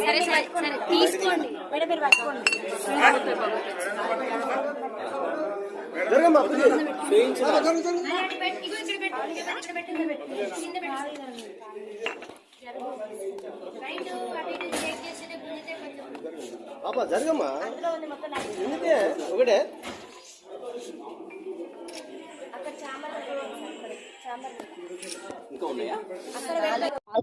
సరే తీసుకోండి. మేడం మీరు పట్టుకోండి. పాప జరగమ్మా. ఎందుకే? ఒకటే. ఇంకా ఉన్నాయా?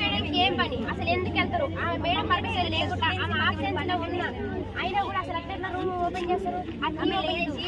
మేడంకి ఏం పని? అసలు ఎందుకు వెళ్తారు? ఆ మేడం పర్మిషన్ లేకుండా ఆమె ఆబ్సెన్స్లో ఉన్నా అయినా కూడా అసలు అట్లా రూమ్ ఓపెన్ చేస్తారు? అది చేసి